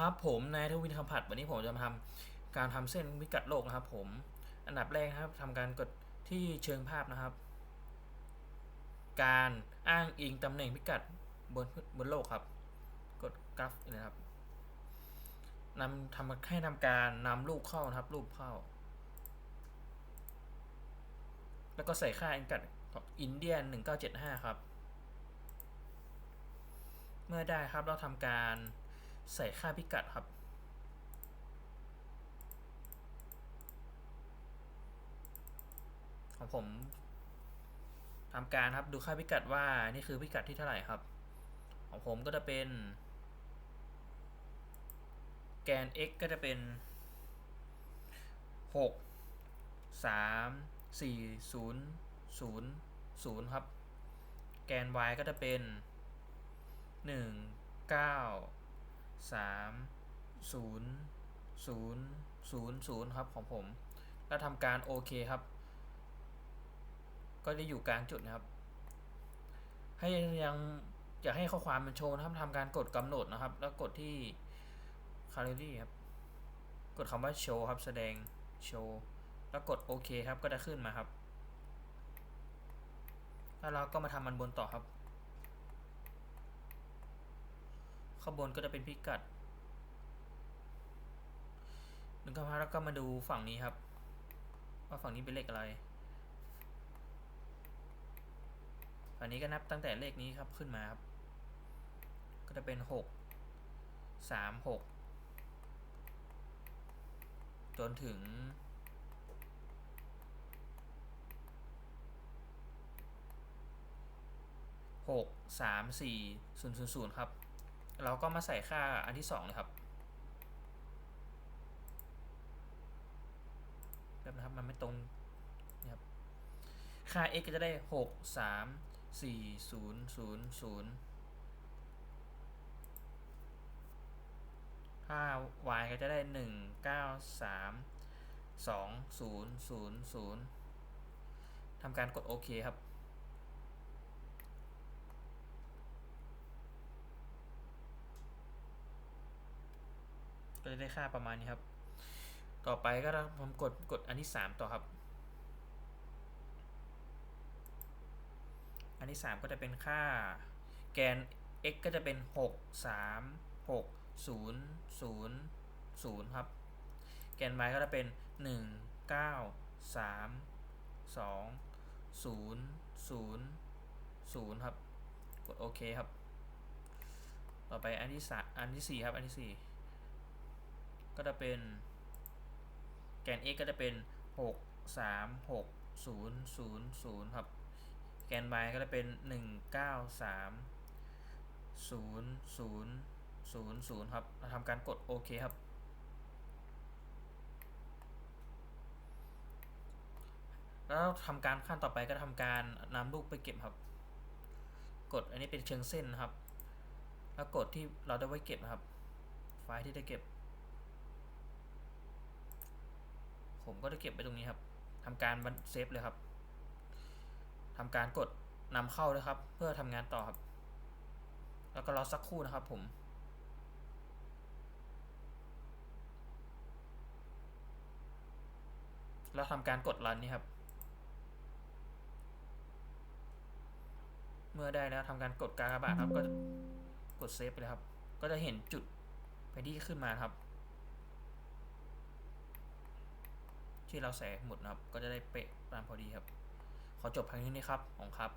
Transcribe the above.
ครับผมนายทวินคำผัดวันนี้ผมจะมาทำการทำเส้นพิกัดโลกนะครับ ผมอันดับแรกครับทำการกดที่เชิงภาพนะครับ การอ้างอิงตำแหน่งพิกัดบนบนโลกครับ กดกราฟนะครับนำทำให้ทำการนำรูปเข้านะครับ รูปเข้า แล้วก็ใส่ค่าพิกัดของอินเดียน1975 ครับ เมื่อได้ครับเราทำการ ใส่ค่าพิกัดครับ ของผมทำการครับดูค่าพิกัดว่านี่คือพิกัดที่เท่าไหร่ครับ ของผมก็จะเป็น แกน x ก็จะเป็น 6 3 4 0 0 0 ครับ แกน y ก็จะเป็น 1 9 3 0 0 0 0ครับของผม แล้วทำการโอเคครับ ก็จะอยู่กลางจุดนะครับ ให้ยังอยากให้ข้อความมันโชว์นะครับทำการกดกำหนดนะครับ แล้วกดที่ calorie ครับ กดคำว่าโชว์ครับ แสดงโชว์แล้วกดโอเคครับ ก็จะขึ้นมาครับ แล้วเราก็มาทำมันบนต่อครับ ข้างบนก็จะเป็นพิกัดหนึ่งก็มาแล้วก็มาดูฝั่งนี้ครับ ว่าฝั่งนี้เป็นเลขอะไร ฝั่งนี้ก็นับตั้งแต่เลขนี้ครับขึ้นมาครับ ก็จะเป็นหกสามหกจนถึงหกสามสี่ศูนย์ศูนย์ศูนย์ครับ เราก็มาใส่ค่าอันที่สองเลยครับแบบนะครับมันไม่ตรงนี่ครับค่า x ก็จะได้หกสามสี่ศูนย์ศูนย์ศูนย์ค่า y ก็จะได้หนึ่งเก้าสามสองศูนย์ศูนย์ศูนย์ทำการกดโอเคครับ ก็จะได้ค่าประมาณนี้ครับ ต่อไปก็ผมกดกดอันที่สามต่อครับ อันที่สามก็จะเป็นค่าแกน x ก็จะเป็นหกสามหกศูนย์ศูนย์ศูนย์ครับ แกน y ก็จะเป็นหนึ่งเก้าสามสองศูนย์ศูนย์ศูนย์ครับ กดโอเคครับ ต่อไปอันที่สามอันที่สี่ครับ อันที่สี่ ก็จะเป็น แกน x ก็จะเป็น 6 3 6 0 0 0 ครับ แกน y ก็จะเป็น 1 9 3 0 0 0 0 ครับเราทำการกดโอเคครับ แล้วทำการขั้นต่อไปก็ทำการนำลูกไปเก็บครับ กดอันนี้เป็นเชิงเส้นนะครับ แล้วกดที่เราได้ไว้เก็บนะครับ ไฟล์ที่ได้เก็บ ผมก็จะเก็บไปตรงนี้ครับทำการบันเซฟเลยครับทำการกดนำเข้าเลยครับ เพื่อทำงานต่อครับ แล้วก็รอสักครู่นะครับ ผมแล้วทำการกดรันนี่ครับ เมื่อได้แล้วทำการกดกากบาทครับ ก็กดเซฟไปเลยครับ ก็จะเห็นจุดไปที่ขึ้นมาครับ ที่เราแสหมดนะครับ ก็จะได้เป๊ะตามพอดีครับ ขอจบเพียงเท่านี้ครับ ของครับ